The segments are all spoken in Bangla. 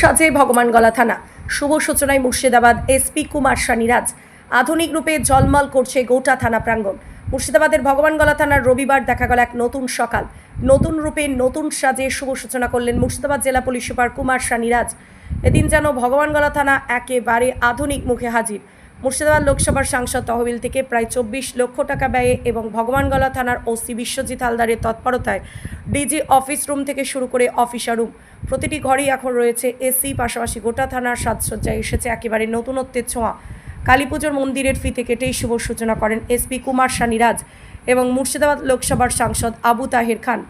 সাজে ভগবানগলা থানা। শুভ সূচনায় মুর্শিদাবাদ এসপি কুমার সানিরাজ আধুনিক রূপে জলমল করছে গোটা থানা প্রাঙ্গণ। মুর্শিদাবাদের ভগবানগলা থানার রবিবার দেখা গেল এক নতুন সকাল। নতুন রূপে নতুন সাজে শুভ সূচনা করলেন মুর্শিদাবাদ জেলা পুলিশ সুপার কুমার সানিরাজ এদিন যেন ভগবানগলা থানা একেবারে আধুনিক মুখে হাজির। মুর্শিদাবাদ লোকসভার সাংসদ তহবিল থেকে প্রায় চব্বিশ লক্ষ টাকা ব্যয়ে এবং ভগবানগলা থানার ওসি বিশ্বজিৎ হালদারের তৎপরতায় ডিজি অফিস রুম থেকে শুরু করে অফিসার রুম। প্রতিটি ঘরেই এখন রয়েছে এসি, পাশাপাশি গোটা থানার সাজসজ্জায় এসেছে একেবারে নতুনত্বের ছোঁয়া। কালী পুজোর মন্দিরের ফিতে কেটেই শুভ সূচনা করেন এসপি কুমার সানিরাজ এবং মুর্শিদাবাদ লোকসভার সাংসদ আবু তাহের খান।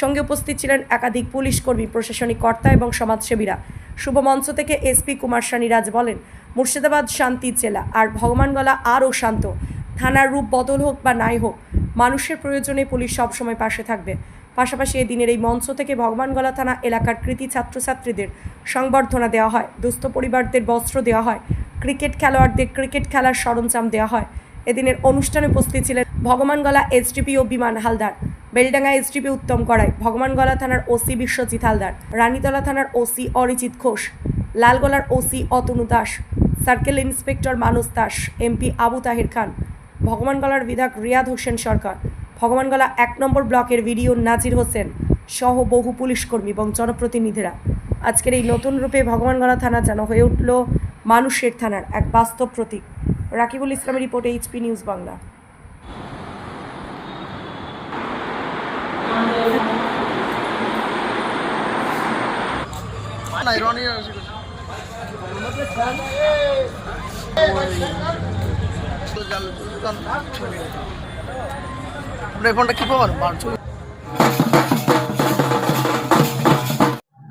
সঙ্গে উপস্থিত ছিলেন একাধিক পুলিশ কর্মী, প্রশাসনিক কর্তা এবং সমাজসেবীরা। শুভ মঞ্চ থেকে এসপি কুমার সানিরাজ বলেন, মুর্শিদাবাদ শান্তির জেলা, আর ভগবানগলা আরও শান্ত। থানার রূপ বদল হোক বা নাই হোক, মানুষের প্রয়োজনে পুলিশ সবসময় পাশে থাকবে। পাশাপাশি এদিনের এই মঞ্চ থেকে ভগবানগলা থানা এলাকার কৃতি ছাত্রছাত্রীদের সংবর্ধনা দেওয়া হয়। দুস্থ পরিবারদের বস্ত্র দেওয়া হয়। ক্রিকেট খেলোয়াড়দের ক্রিকেট খেলার সরঞ্জাম দেওয়া হয়। এদিনের অনুষ্ঠানে উপস্থিত ছিলেন ভগবানগলা এসডিপি ও বিমান হালদার, বেলডাঙ্গা এসডিপি উত্তম করাই ভগবানগলা থানার ওসি বিশ্বজিৎ হালদার, রানীতলা থানার OC Arijit Ghosh, লালগোলার OC Atanu Das, circle inspector Manas Das, MP Abu Tahir Khan, ভগবানগলার বিধায়ক রিয়াদ হোসেন সরকার ভগবানগলা এক নম্বর ব্লকের ভিডিও নাজির হোসেন সহ বহু পুলিশকর্মী এবং জনপ্রতিনিধিরা। আজকের এই নতুন রূপে ভগবানগলা থানা যেন হয়ে উঠল মানুষের থানার এক বাস্তব প্রতীক। রাকিবুল ইসলামের রিপোর্টে, এইচপি নিউজ বাংলা।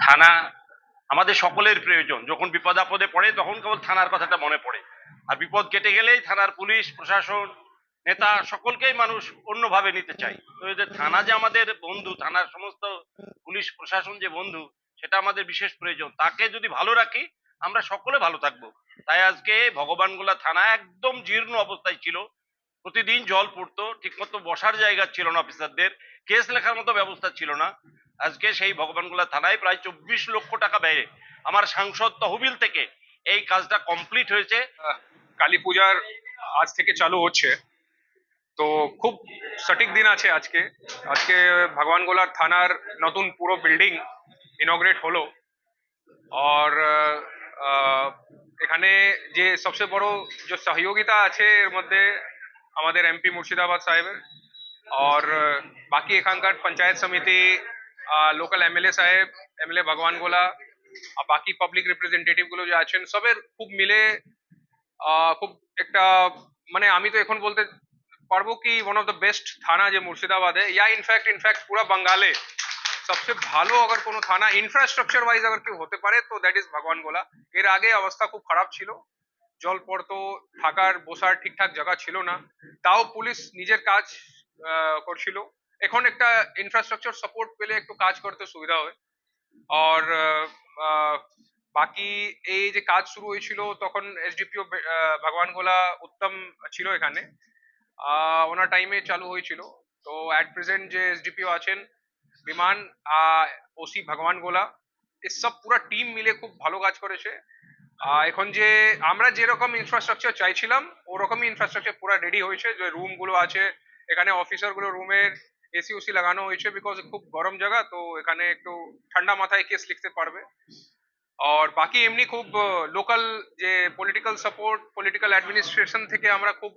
থানা আমাদের সকলের প্রয়োজন। যখন বিপদ আপদে পড়ে, তখন কেবল থানার কথাটা মনে পড়ে। আর বিপদ কেটে গেলেই থানার পুলিশ, প্রশাসন, নেতা সকলকেই মানুষ অন্যভাবে নিতে চায়। তো যে থানা যে আমাদের বন্ধু, থানার সমস্ত পুলিশ, প্রশাসন যে বন্ধু, সেটা আমাদের বিশেষ প্রয়োজন। তাকে যদি ভালো রাখি, আমরা সকলে ভালো থাকব। তাই আজকে ভগবানগোলা থানা একদম জীর্ণ অবস্থায় ছিল। প্রতিদিন জল পড়তো, ঠিকমতো বসার জায়গা ছিল না অফিসারদের কেস লেখার মতো ব্যবস্থা ছিল না। আজকে সেই ভগবানগোলা থানায় প্রায় চব্বিশ লক্ষ টাকা ব্যয়ে। আমার সাংসদ তহবিল থেকে এই কাজটা কমপ্লিট হয়েছে। কালী পূজার আজ থেকে চালু হচ্ছে। তো খুব সঠিক দিন আছে আজকে। আজকে ভগবানগোলার থানার নতুন পুরো বিল্ডিং ইনগ্রেট হলো। আর এখানে যে সবচেয়ে বড় যে সহযোগিতা আছে এর মধ্যে আমাদের এমপি মুর্শিদাবাদ সাহেবের আর আহ, বাকি এখানকার পঞ্চায়েত সমিতি লোকাল এমএলএ সাহেব এমএলএ ভগবানগোলা আর বাকি পাবলিক রিপ্রেজেন্টেটিভ গুলো যে আছেন সবের খুব মিলে আহ, খুব একটা মানে আমি তো এখন বলতে পারবো কি ওয়ান অফ দ্য বেস্ট থানা যে মুর্শিদাবাদে ইয়া ইনফ্যাক্ট ইনফ্যাক্ট পুরো বাঙ্গালে সবচেয়ে ভালো अगर কোনো থানা ইনফ্রাস্ট্রাকচার ওয়াইজ अगर কেউ হতে পারে তো দ্যাট ইজ ভগবান গোলা এর আগে অবস্থা খুব খারাপ ছিল জল পড়তো, থাকার, বসার ঠিকঠাক জায়গা ছিল না। তাও পুলিশ নিজের কাজ করছিল। এখন একটা ইনফ্রাস্ট্রাকচার সাপোর্ট পেলে একটু কাজ করতে সুবিধা হয়। আর বাকি এই যে কাজ শুরু হয়েছিল, তখন এসডিপিও ভগবান গোলা উত্তম ছিল এখানে। ওনার টাইমে চালু হয়েছিল। তো অ্যাট প্রেজেন্ট যে এসডিপিও আছেন, বিমান ওসি ভগবান গোলা এসব পুরো টিম মিলে খুব ভালো কাজ করেছে। এখন যে আমরা যেরকম ইনফ্রাস্ট্রাকচার চাইছিলাম, ওরকমই ইনফ্রাস্ট্রাকচার পুরো রেডি হয়েছে। যে রুমগুলো আছে, এখানে অফিসারগুলো রুমের এসি ওসি লাগানো হয়েছে বিকজ খুব গরম জায়গা, তো এখানে একটু ঠান্ডা মাথায় কেস লিখতে পারবে। আর বাকি এমনি খুব লোকাল যে পলিটিক্যাল সাপোর্ট পলিটিক্যাল অ্যাডমিনিস্ট্রেশন থেকে আমরা খুব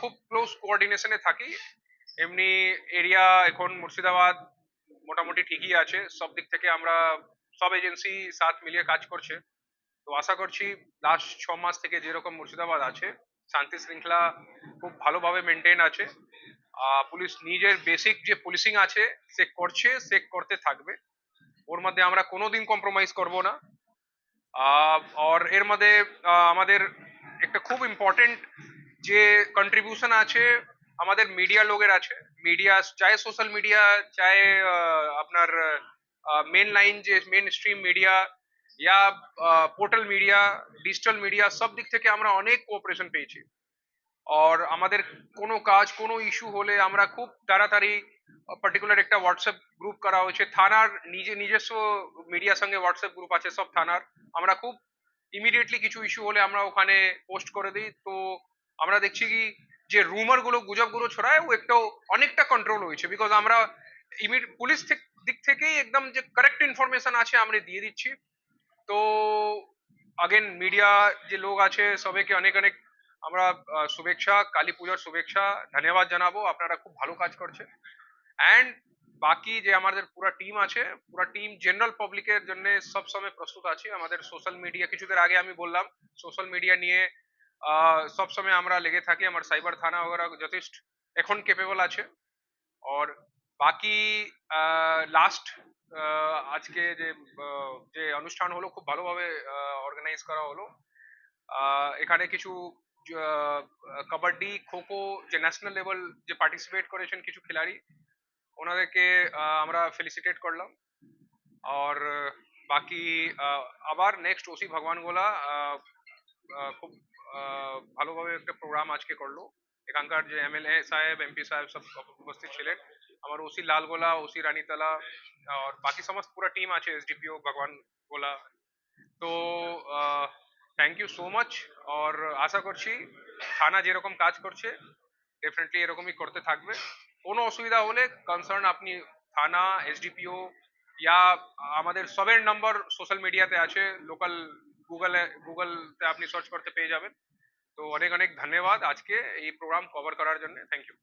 খুব ক্লোজ কোঅর্ডিনেশনে থাকি। এমনি এরিয়া এখন মুর্শিদাবাদ মোটামুটি ঠিকই আছে। সব দিক থেকে আমরা, সব এজেন্সি সাথ মিলিয়ে কাজ করছে। তো আশা করছি লাস্ট ছ মাস থেকে যেরকম মুর্শিদাবাদ আছে শান্তি শৃঙ্খলা খুব ভালোভাবে মেনটেন আছে। পুলিশ নিজের বেসিক যে পুলিশিং আছে সে করছে সে করতে থাকবে। ওর মধ্যে আমরা কোনোদিন কম্প্রোমাইজ করব না। আর এর মধ্যে আমাদের একটা খুব ইম্পর্টেন্ট যে কন্ট্রিবিউশন আছে আমাদের মিডিয়া লোকের আছে। মিডিয়া চাहे সোশ্যাল মিডিয়া চাहे আহ, আপনার মেন লাইন যে মেন স্ট্রিম মিডিয়া ইয়া পোর্টাল মিডিয়া ডিজিটাল মিডিয়া সব দিক থেকে আমরা অনেক কোঅপারেশন পেয়েছি। আর আমাদের কোনো কাজ কোনো ইস্যু হলে আমরা খুব তাড়াতাড়ি পার্টিকুলার একটা হোয়াটসঅ্যাপ গ্রুপ করা হয়েছে থানার নিজে নিজস্ব মিডিয়ার সঙ্গে হোয়াটসঅ্যাপ গ্রুপ আছে সব থানার আমরা খুব ইমিডিয়েটলি কিছু ইস্যু হলে আমরা ওখানে পোস্ট করে দিই তো আমরা দেখছি কি যে রুমারগুলো গুজব ছড়ায় ও একটু অনেকটা কন্ট্রোল হয়েছে বিকজ আমরা ইমিডিয়েট পুলিশ দিক থেকেই একদম যে কারেক্ট ইনফরমেশন আছে আমরা দিয়ে দিচ্ছি তো আগেন মিডিয়া যে লোক আছে, সবাইকে অনেক অনেক আমরা শুভেচ্ছা, কালী পূজার শুভেচ্ছা, ধন্যবাদ জানাব। আপনারা খুব ভালো কাজ করছেন। অ্যান্ড বাকি যে আমাদের পুরো টিম আছে, পুরো টিম জেনারেল পাবলিকের জন্য সব সময় প্রস্তুত আছে। আমাদের সোশ্যাল মিডিয়া কিছুদিন আগে আমি বললাম সোশ্যাল মিডিয়া নিয়ে সব সময় আমরা লেগে থাকি। আমার সাইবার থানা ওগেরা যথেষ্ট এখন কেপেবল আছে। আর বাকি লাস্ট আজকে যে আহ, যে অনুষ্ঠান হলো খুব ভালোভাবে অর্গানাইজ করা হলো আহ, এখানে কিছু জ- কাবাডি খোখো যে ন্যাশনাল লেভেল যে পার্টিসিপেট করেছেন কিছু খেলাড়ি ওনাদেরকে আহ, আমরা ফেলিসিটেট করলাম আর আহ, বাকি আহ, আবার নেক্সট ওসি ভগবান গোলা আহ, আহ, খুব আহ, ভালোভাবে একটা প্রোগ্রাম আজকে করল এখানকার যে এমএলএ সাহেব এমপি সাহেব সব উপস্থিত ছিলেন আমার ওসি লালগোলা ওসি রানীতলা আর বাকি সমস্ত পুরো টিম আছে এসডিপিও ভগবান গোলা তো থ্যাংক ইউ সো মাচ আর আশা করছি থানা যেরকম কাজ করছে ডেফিনেটলি এরকমই করতে থাকবে কোনো অসুবিধা হলে কনসার্ন আপনি থানা এসডিপিও ইয়া আমাদের সবের নাম্বার সোশ্যাল মিডিয়াতে আছে লোকাল গুগলে গুগলতে আপনি সার্চ করতে পেয়ে যাবেন তো অনেক অনেক ধন্যবাদ আজকে এই প্রোগ্রাম কভার করার জন্য থ্যাংক ইউ